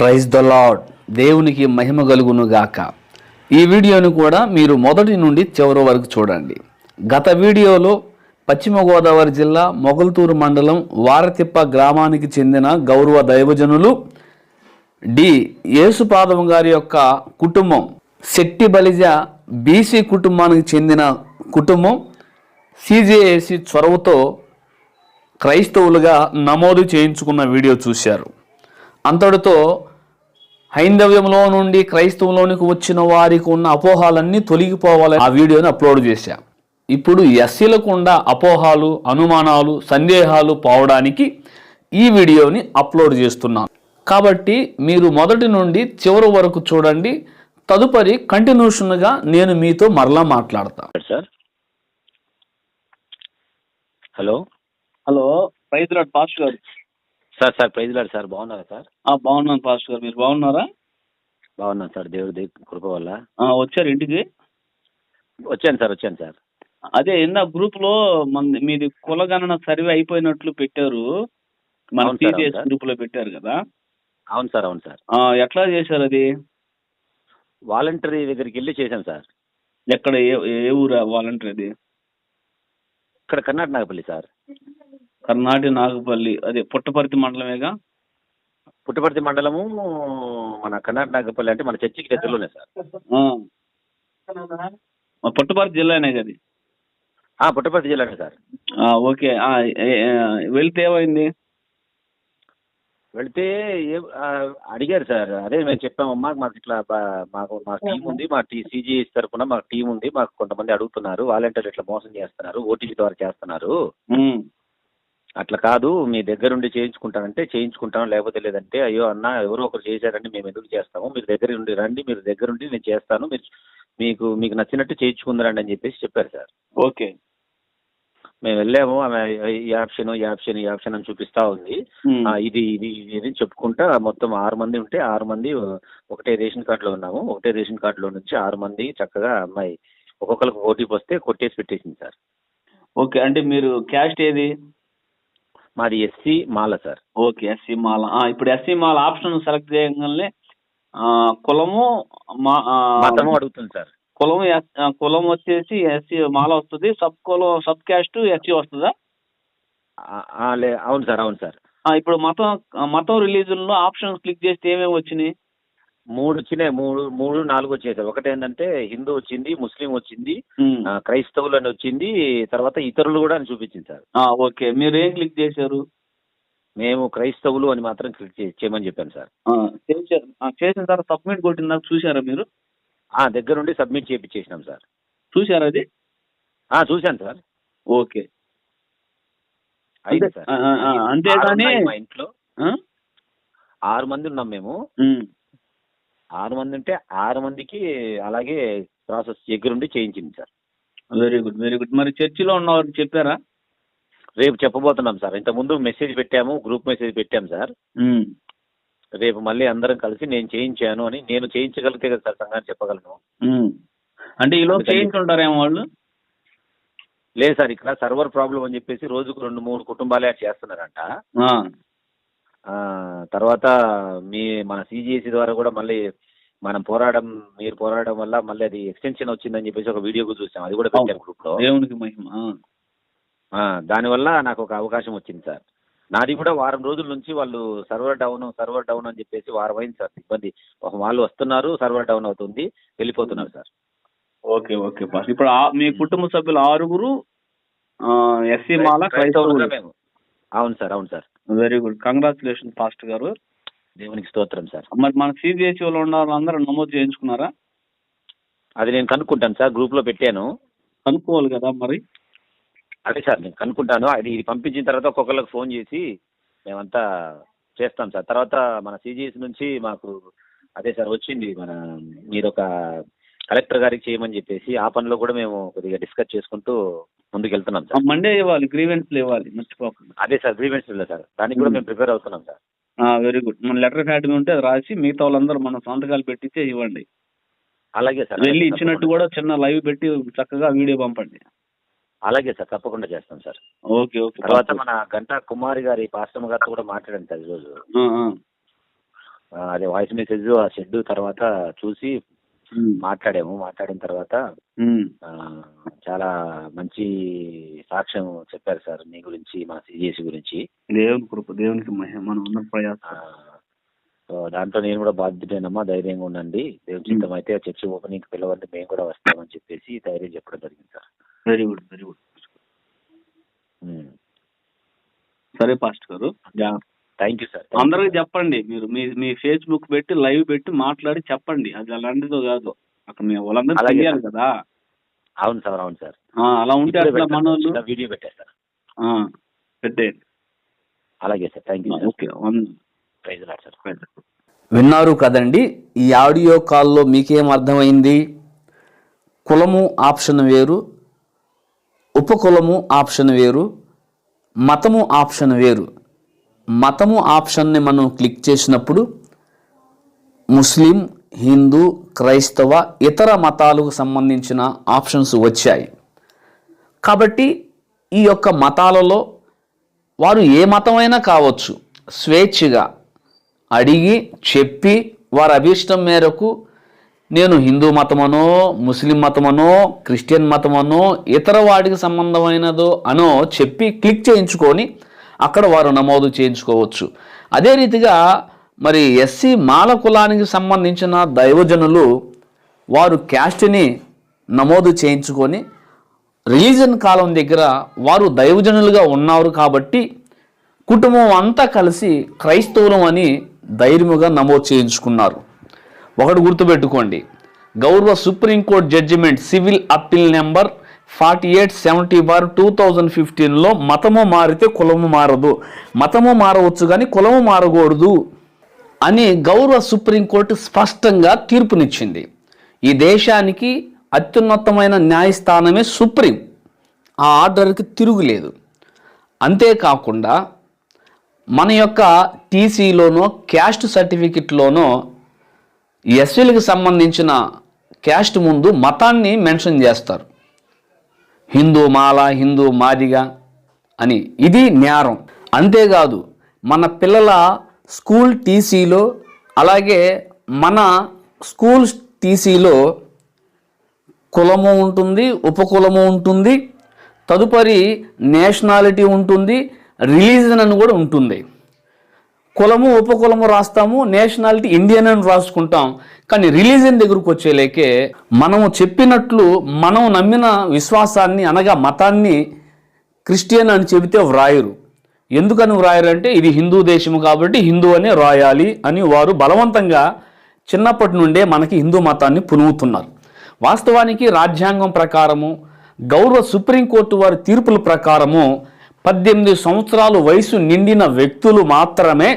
Praise the lord దేవునికి మహిమ కలుగును గాక. ఈ వీడియోను కూడా మీరు మొదటి నుండి చివరి వరకు చూడండి. గత వీడియోలో పశ్చిమ గోదావరి జిల్లా మొగల్తూరు మండలం వారతిప్ప గ్రామానికి చెందిన గౌరవ దైవజనులు డి. యేసుపాదం గారి యొక్క కుటుంబం శెట్టి బలిజ బీసీ కుటుంబానికి చెందిన కుటుంబం సిజేఏసి చొరవతో క్రైస్తవులుగా నమోదు చేయించుకున్న వీడియో చూశారు. అంతటితో హైందవ్యంలో నుండి క్రైస్తవంలోనికి వచ్చిన వారికి ఉన్న అపోహాలన్నీ తొలగిపోవాలని ఆ వీడియోని అప్లోడ్ చేశా. ఇప్పుడు ఎస్సీలకు ఉన్న అపోహాలు అనుమానాలు సందేహాలు పోవడానికి ఈ వీడియోని అప్లోడ్ చేస్తున్నాను. కాబట్టి మీరు మొదటి నుండి చివరి వరకు చూడండి. తదుపరి కంటిన్యూషన్గా నేను మీతో మరలా మాట్లాడతా. Sir hello hello praise Lord pastor గారు sir sir praise Lord sir బాగున్నారా సార్? బాగున్నాను పాస్టర్ గారు మీరు బాగున్నారా? బాగున్నాను సార్ దేవుడి కృప వల్ల. వచ్చారు ఇంటికి? వచ్చాను సార్ వచ్చాను సార్. అదే ఇందా గ్రూప్లో మన మీది కులగణన సర్వే అయిపోయినట్లు పెట్టారు. మన సార్. గ్రూప్లో పెట్టారు కదా? అవును సార్ అవును సార్. ఎట్లా చేశారు అది? వాలంటరీ దగ్గరికి వెళ్ళి చేశాను సార్. ఎక్కడ ఏ- ఏ ఊరు వాలంటీర్ అది? ఇక్కడ కర్ణాటక నాగపల్లి సార్. కర్ణాటక నాగపల్లి అదే పుట్టపర్తి మండలమేగా? పుట్టపర్తి మండలము మన కర్ణాటక నాగపల్లి అంటే మన చర్చికి దగ్గరలోనే సార్. పుట్టపర్తి జిల్లానే కదా ఆ, పుట్టపర్తి జిల్లానే సార్. ఓకే. వెళ్తే ఏమైంది? వెళితే అడిగారు సార్. అదే మేము చెప్పామమ్మా మాకు ఇట్లా మాకు మా టీం ఉంది మా టీ సీజీఎస్ తరఫున మాకు టీం ఉంది మాకు కొంతమంది అడుగుతున్నారు వాలంటీర్లు ఇట్లా మోసం చేస్తున్నారు ఓటీపీ ద్వారా చేస్తున్నారు. అట్లా కాదు మీ దగ్గరుండి చేయించుకుంటానంటే చేయించుకుంటాం లేకపోతే లేదంటే అయ్యో అన్న ఎవరో ఒకరు చేశారండి మేము ఎందుకు చేస్తాము? మీరు దగ్గర ఉండి రండి మీరు దగ్గరుండి నేను చేస్తాను మీరు మీకు మీకు నచ్చినట్టు చేయించుకుందరండి అని చెప్పేసి చెప్పారు సార్. ఓకే. మేము వెళ్ళాము ఆమె ఈ ఆప్షన్ ఈ ఆప్షన్ ఈ ఆప్షన్ అని చూపిస్తా ఉంది. ఇది ఇది ఇది చెప్పుకుంటా మొత్తం ఆరు మంది ఉంటే ఆరు మంది ఒకటే రేషన్ కార్డులో ఉన్నాము. ఒకటే రేషన్ కార్డులో నుంచి ఆరు మంది చక్కగా అమ్మాయి ఒక్కొక్కరికి ఓటీపీ వస్తే కొట్టేసి పెట్టేసింది సార్. ఓకే. అంటే మీరు క్యాస్ట్ ఏది? మాది SC Mala sir. Okay SC Mala. ఇప్పుడు ఎస్సీ మాల ఆప్షన్ సెలెక్ట్ చేయగానే కులము మతము అడుగుతుంది సార్. కులం ఎస్- ఆ, కులం వచ్చేసి ఎస్సీ మాల వస్తుంది సబ్ కులం సబ్ క్యాస్ట్ ఎస్సీ వస్తుందా? అవును సార్ అవును సార్. ఇప్పుడు మతం మతం రిలీజన్లో ఆప్షన్స్ క్లిక్ చేస్తే ఏమేమి వచ్చినాయి? మూడు వచ్చినాయి మూడు మూడు నాలుగు వచ్చాయి సార్. ఒకటి ఏంటంటే హిందూ వచ్చింది ముస్లిం వచ్చింది క్రైస్తవులు అని వచ్చింది తర్వాత ఇతరులు కూడా అని చూపించింది సార్. ఓకే. మీరు ఏం క్లిక్ చేశారు? మేము క్రైస్తవులు అని మాత్రం క్లిక్ చేయమని చెప్పాను సార్. చేసిన తర్వాత సబ్మిట్ కొట్టిందాక చూసారా మీరు? ఆ దగ్గరుండి సబ్మిట్ చేయించేసినాం సార్. చూసారా అది? ఆ, చూశాను సార్. ఓకే. అయింది అంతే- సార్. అంతేగాని- మా ఇంట్లో? ఆరు మంది ఉన్నాం మేము. ఆరు మంది ఉంటే ఆరు మందికి అలాగే ప్రాసెస్ దగ్గరుండి చేయించింది sir. Very good very good మరి చర్చిలో ఉన్నవారు చెప్పారా? రేపు చెప్పబోతున్నాం సార్. ఇంత ముందు మెసేజ్ పెట్టాము గ్రూప్ మెసేజ్ పెట్టాం సార్. ఉమ్. రేపు మళ్ళీ అందరం కలిసి నేను చేయించాను అని నేను చేయించగలిగితే కదా సార్ సంఘాన్ని చెప్పగలను. ఉమ్. అంటే ఈలో చేయించుంటారేమో వాళ్ళు? లేదు సార్ ఇక్కడ సర్వర్ ప్రాబ్లం అని చెప్పేసి రోజుకు రెండు మూడు కుటుంబాలే చేస్తున్నారంట. తర్వాత మీ మన సిజిఎస్సి ద్వారా కూడా మళ్ళీ మనం పోరాడడం మీరు పోరాడడం వల్ల మళ్ళీ అది ఎక్స్టెన్షన్ వచ్చిందని చెప్పేసి ఒక వీడియో కూడా చూసాం. అది కూడా పెట్టాం గ్రూప్లో దేవునికి మహిమ దానివల్ల నాకు ఒక అవకాశం వచ్చింది సార్. నాది కూడా వారం రోజుల నుంచి వాళ్ళు సర్వర్ డౌన్ సర్వర్ డౌన్ అని చెప్పేసి వారం అయింది సార్. ఇబ్బంది ఒక వాళ్ళు వస్తున్నారు సర్వర్ డౌన్ అవుతుంది వెళ్ళిపోతున్నారు సార్. ఓకే ఓకే పాస్ ఇప్పుడు మీ కుటుంబ సభ్యులు ఆరుగురు ఎస్సీ మాల క్రైస్తవులు. అవును సార్ అవును sir. Very good congratulation pastor గారు. దేవునికి స్తోత్రం సార్. మరి మన సిబిఎస్ఈ లో ఉన్న వాళ్ళందరూ నమోదు చేయించుకున్నారా? అది నేను కనుక్కుంటాను సార్. గ్రూప్లో పెట్టాను. కనుక్కోవాలి కదా మరి? అదే సార్ నేను కనుక్కుంటాను. అది ఇది పంపించిన తర్వాత ఒక్కొక్కరికి ఫోన్ చేసి మేమంతా చేస్తాం సార్. తర్వాత మన సిజిఎస్ నుంచి మాకు అదే సార్ వచ్చింది. మన మీరు ఒక కలెక్టర్ గారికి చేయమని చెప్పేసి ఆ పనిలో కూడా మేము కొద్దిగా డిస్కస్ చేసుకుంటూ ముందుకు వెళ్తున్నాం సార్. మండే ఇవ్వాలి గ్రీవెన్స్ ఇవ్వాలి మర్చిపోకుండా. అదే సార్ గ్రీవెన్స్ లేదు సార్. దానికి కూడా మేము ప్రిపేర్ అవుతున్నాం సార్. వెరీ గుడ్ మన లెటర్ ప్యాడ్ ఉంటే అది రాసి మిగతా వాళ్ళందరూ మన సంతకాలు పెట్టించే ఇవ్వండి. అలాగే సార్ వెళ్ళి ఇచ్చినట్టు కూడా చిన్న లైవ్ పెట్టి చక్కగా వీడియో పంపండి. అలాగే సార్ తప్పకుండా చేస్తాం సార్. Okay okay. తర్వాత మన గంటా కుమారి గారి పాస్టమ్ గారితో కూడా మాట్లాడాను సార్ ఈరోజు. అదే వాయిస్ మెసేజ్ ఆ షెడ్ తర్వాత చూసి ఉమ్, మాట్లాడాము. మాట్లాడిన తర్వాత ఆ, చాలా మంచి సాక్ష్యం చెప్పారు సార్ మీ గురించి మా సిజిఎస్ గురించి. దేవుని కృప దేవునికి మనం ఆ, ప్రయాసం సో దాంట్లో నేను కూడా బాధ్యతేనమ్మా ధైర్యంగా ఉండండి. దేవుని చిత్తం అయితే చర్చి ఓపెనింగ్ పిలవండి మేము కూడా వస్తామని చెప్పేసి ధైర్యం చెప్పడం జరిగింది sir. Very good very good. సరే పాస్టర్ గారు. Thank you sir. అందరికి చెప్పండి మీరు మీ మీ ఫేస్బుక్ పెట్టి లైవ్ పెట్టి మాట్లాడి చెప్పండి. అది అలాంటిదో కాదు. అక్కడ మీ వాళ్ళందరూ తెలియాలి. కదా. అవును సార్ అవును సార్. ఆ, అలా ఉంటే వీడియో పెట్టేస్తాను ఆ, పెట్టేయండి. అలాగే sir thank you okay one praise lord sir. విన్నారు కదండి ఈ ఆడియో కాల్లో మీకేం అర్థమైంది? కులము ఆప్షన్ వేరు ఉపకులము ఆప్షన్ వేరు మతము ఆప్షన్ వేరు. మతము ఆప్షన్ని మనం క్లిక్ చేసినప్పుడు ముస్లిం హిందూ క్రైస్తవ ఇతర మతాలకు సంబంధించిన ఆప్షన్స్ వచ్చాయి. కాబట్టి ఈ యొక్క మతాలలో వారు ఏ మతమైనా కావచ్చు. స్వేచ్ఛగా అడిగి చెప్పి వారి అభీష్టం మేరకు నేను హిందూ మతమనో ముస్లిం మతమనో క్రిస్టియన్ మతమనో ఇతర వాటికి సంబంధమైనదో అనో చెప్పి క్లిక్ చేయించుకొని అక్కడ వారు నమోదు చేయించుకోవచ్చు. అదే రీతిగా మరి ఎస్సీ మాల కులానికి సంబంధించిన దైవజనులు వారు క్యాస్ట్ని నమోదు చేయించుకొని రిలీజన్ కాలం దగ్గర వారు దైవజనులుగా ఉన్నారు కాబట్టి కుటుంబం అంతా కలిసి క్రైస్తవులం అని ధైర్యముగా నమోదు చేయించుకున్నారు. ఒకటి గుర్తుపెట్టుకోండి. గౌరవ supreme court judgement civil appeal number forty eight seventy bar two thousand ఫిఫ్టీన్లో మతము మారితే కులము మారదు. మతము మారవచ్చు కానీ కులము మారకూడదు. అని గౌరవ సుప్రీంకోర్టు స్పష్టంగా తీర్పునిచ్చింది. ఈ దేశానికి అత్యున్నతమైన న్యాయస్థానమే సుప్రీం. ఆ ఆర్డర్కి తిరుగులేదు అంతేకాకుండా మన యొక్క టీసీలోనో క్యాస్ట్ సర్టిఫికెట్లోనో ఎస్సీలకు సంబంధించిన క్యాస్ట్ ముందు మతాన్ని మెన్షన్ చేస్తారు. హిందూ మాల హిందూ మాదిగా అని. ఇది నేరం అంతేకాదు మన పిల్లల స్కూల్ టీసీలో అలాగే మన స్కూల్ టీసీలో కులము ఉంటుంది ఉపకులము ఉంటుంది తదుపరి నేషనాలిటీ ఉంటుంది రిలీజన్ అని కూడా ఉంటుంది. కులము ఉపకులము రాస్తాము నేషనాలిటీ ఇండియన్ అని రాసుకుంటాం. కానీ రిలీజన్ దగ్గరకు వచ్చేలేకే మనము చెప్పినట్లు మనం నమ్మిన విశ్వాసాన్ని అనగా మతాన్ని క్రిస్టియన్ అని చెబితే వ్రాయరు. ఎందుకని వ్రాయరు అంటే ఇది హిందూ దేశము కాబట్టి హిందూ అనే రాయాలి అని వారు బలవంతంగా చిన్నప్పటి నుండే మనకి హిందూ మతాన్ని పునుగుతున్నారు. వాస్తవానికి రాజ్యాంగం ప్రకారము గౌరవ సుప్రీంకోర్టు వారి తీర్పుల ప్రకారము పద్దెనిమిది సంవత్సరాలు వయసు నిండిన వ్యక్తులు మాత్రమే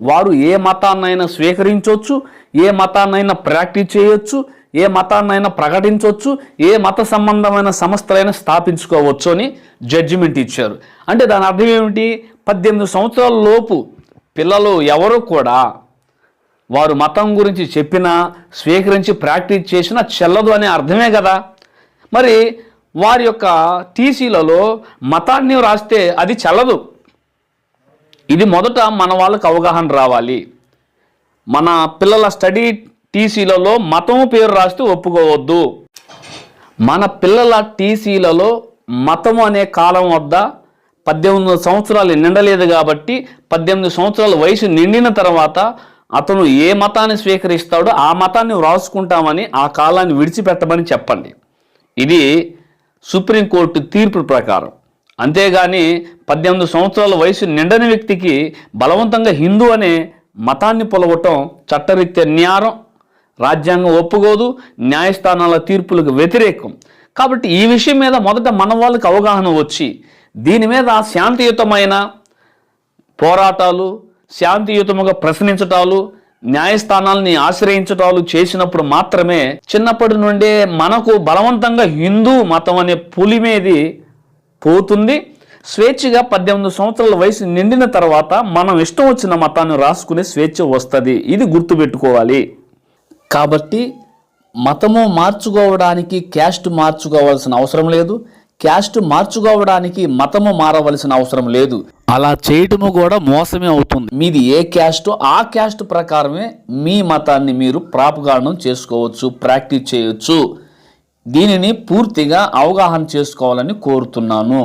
వారు ఏ మతాన్నైనా స్వీకరించవచ్చు ఏ మతాన్నైనా ప్రాక్టీస్ చేయొచ్చు ఏ మతాన్నైనా ప్రకటించవచ్చు ఏ మత సంబంధమైన సంస్థలైనా స్థాపించుకోవచ్చు అని జడ్జిమెంట్ ఇచ్చారు. అంటే దాని అర్థం ఏమిటి? పద్దెనిమిది సంవత్సరాల లోపు పిల్లలు ఎవరు కూడా వారు మతం గురించి చెప్పినా స్వీకరించి ప్రాక్టీస్ చేసినా చెల్లదు అనే అర్థమే కదా. మరి వారి యొక్క టీసీలలో మతాన్ని రాస్తే అది చెల్లదు. ఇది మొదట మన వాళ్ళకు అవగాహన రావాలి. మన పిల్లల స్టడీ టీసీలలో మతం పేరు రాస్తూ ఒప్పుకోవద్దు. మన పిల్లల టీసీలలో మతం అనే కాలం వద్ద పద్దెనిమిది సంవత్సరాలు నిండలేదు కాబట్టి పద్దెనిమిది సంవత్సరాల వయసు నిండిన తర్వాత అతను ఏ మతాన్ని స్వీకరిస్తాడో ఆ మతాన్ని వ్రాసుకుంటామని ఆ కాలాన్ని విడిచిపెట్టమని చెప్పండి. ఇది సుప్రీంకోర్టు తీర్పు ప్రకారం. అంతేగాని పద్దెనిమిది సంవత్సరాల వయసు నిండని వ్యక్తికి బలవంతంగా హిందూ అనే మతాన్ని పొలవటం చట్టరీత్యా న్యారం రాజ్యాంగం ఒప్పుకోదు న్యాయస్థానాల తీర్పులకు వ్యతిరేకం. కాబట్టి ఈ విషయం మీద మొదట మన వాళ్ళకి అవగాహన వచ్చి దీని మీద శాంతియుతమైన పోరాటాలు శాంతియుతముగా ప్రశ్నించటాలు న్యాయస్థానాల్ని ఆశ్రయించటాలు చేసినప్పుడు మాత్రమే చిన్నప్పటి నుండే మనకు బలవంతంగా హిందూ మతం అనే పులిమేది పోతుంది. స్వేచ్ఛగా పద్దెనిమిది సంవత్సరాల వయసు నిండిన తర్వాత మనం ఇష్టం వచ్చిన మతాన్ని రాసుకునే స్వేచ్ఛ వస్తుంది. ఇది గుర్తుపెట్టుకోవాలి. కాబట్టి మతము మార్చుకోవడానికి క్యాస్ట్ మార్చుకోవాల్సిన అవసరం లేదు. క్యాస్ట్ మార్చుకోవడానికి మతము మారవలసిన అవసరం లేదు. అలా చేయటము కూడా మోసమే అవుతుంది. మీది ఏ క్యాస్ట్ ఆ క్యాస్ట్ ప్రకారమే మీ మతాన్ని మీరు ప్రాపగాండం చేసుకోవచ్చు ప్రాక్టీస్ చేయొచ్చు. దీనిని పూర్తిగా అవగాహన చేసుకోవాలని కోరుతున్నాను.